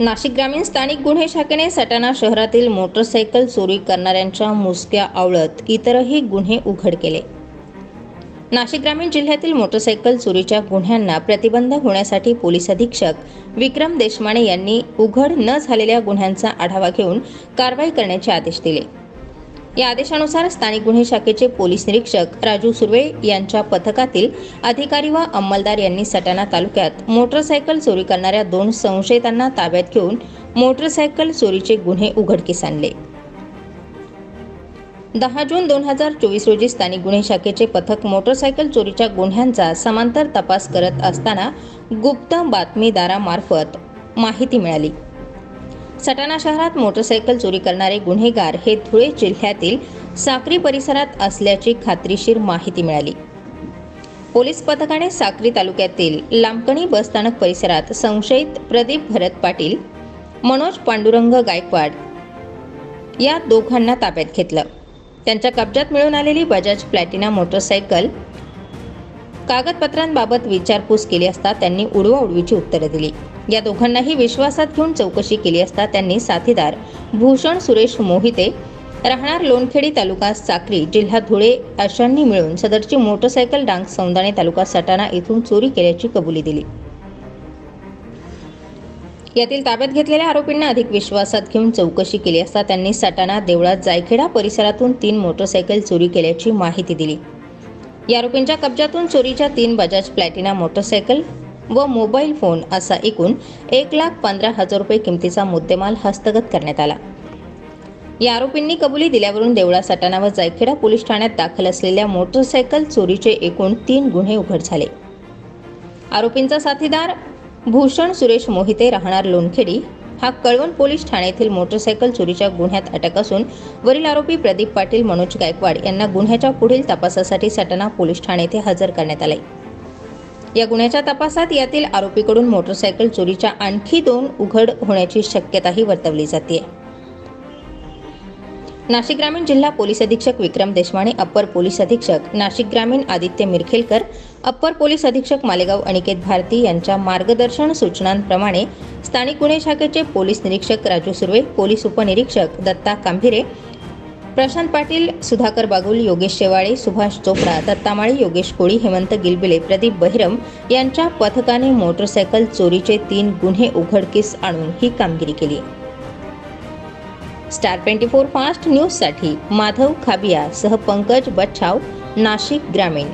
नाशिक ग्रामीण स्थानिक गुन्हे शाखेने सटाणा शहरातील मोटरसायकल चोरी करणाऱ्यांच्या मुसक्या आवळत इतरही गुन्हे उघड केले. नाशिक ग्रामीण जिल्ह्यातील मोटरसायकल चोरीच्या गुन्ह्यांना प्रतिबंध होण्यासाठी पोलीस अधीक्षक विक्रम देशमाने यांनी उघड न झालेल्या गुन्ह्यांचा आढावा घेऊन कारवाई करण्याचे आदेश दिले. या आदेशानुसार स्थानिक गुन्हे शाखेचे पोलीस निरीक्षक राजू सुर्वे यांच्या पथकातील अधिकारी व अंमलदार यांनी सटाणा तालुक्यात मोटरसायकल चोरी करणाऱ्या दोन संशयितांना ताब्यात घेऊन मोटरसायकल चोरीचे गुन्हे उघडकीस आणले. दहा जून दोन हजार चोवीस रोजी स्थानिक गुन्हे शाखेचे पथक मोटरसायकल चोरीच्या गुन्ह्यांचा समांतर तपास करत असताना गुप्त बातमीदारामार्फत माहिती मिळाली. सटाणा शहरात मोटरसायकल चोरी करणारे गुन्हेगार हे धुळे जिल्ह्यातील साक्री परिसरात असल्याची खात्रीशीर माहिती मिळाली. पोलीस पथकाने साक्री तालुक्यातील लांबकणी बसस्थानक परिसरात संशयित प्रदीप भरत पाटील मनोज पांडुरंग गायकवाड या दोघांना ताब्यात घेतलं. त्यांच्या कब्जात मिळून आलेली बजाज प्लॅटिना मोटरसायकल कागदपत्रांबाबत विचारपूस केली असता त्यांनी उडवाउडवीची उत्तरं दिली. या दोघांनाही विश्वासात घेऊन चौकशी केली असता त्यांनी साथीदार भूषण सुरेश मोहिते राहणार लोणखेडी तालुका साक्री जिल्हा धुळे अशांनी मिळून सदरची मोटरसायकल डांग सौंदाणे तालुका सटाणा येथून चोरी केल्याची कबुली दिली. यातील ताब्यात घेतलेल्या आरोपींना अधिक विश्वासात घेऊन चौकशी केली असता त्यांनी सटाणा देवळा जायखेडा परिसरातून तीन मोटरसायकल चोरी केल्याची माहिती दिली. आरोपींच्या कब्जातून चोरीच्या तीन बजाज प्लॅटिना मोटरसायकल व मोबाईल फोन असा एकूण एक लाख पंधरा हजार रुपये किमतीचा मुद्देमाल हस्तगत करण्यात आला. या आरोपींनी कबुली दिल्यावरून देवळा सटाणा व जायखेडा पोलीस ठाण्यात दाखल असलेल्या मोटरसायकल चोरीचे एकूण तीन गुन्हे उघड झाले. आरोपींचा साथीदार भूषण सुरेश मोहिते राहणार लोणखेडी हा कळवण पोलीस ठाण्यातील मोटरसायकल चोरीच्या गुन्ह्यात अटक असून वरील आरोपी प्रदीप पाटील मनोज गायकवाड यांना गुन्ह्याच्या पुढील तपासासाठी सटाणा पोलीस ठाणे येथे हजर करण्यात आले. या गुन्ह्याच्या तपासात यातील आरोपीकडून मोटरसायकल चोरीच्या आणखी दोन उघड होण्याची शक्यताही वर्तवली जाते. नाशिक ग्रामीण जिल्हा पोलीस अधीक्षक विक्रम देशमाने अप्पर पोलीस अधीक्षक नाशिक ग्रामीण आदित्य मिरखेलकर अप्पर पोलीस अधीक्षक मालेगाव अनिकेत भारती यांच्या मार्गदर्शन सूचनांप्रमाणे स्थानिक गुन्हे शाखेचे पोलीस निरीक्षक राजू सुर्वे पोलीस उपनिरीक्षक दत्ता कांभिरे प्रशांत पाटील सुधाकर बागुल योगेश शेवाळे सुभाष चोपडा दत्तामाळी योगेश कोळी हेमंत गिलबिले प्रदीप बहिरम यांच्या पथकाने मोटरसायकल चोरीचे तीन गुन्हे उघडकीस आणून ही कामगिरी केली. स्टार ट्वेंटी फोर फास्ट न्यूजसाठी माधव खाबिया सह पंकज बच्छाव नाशिक ग्रामीण.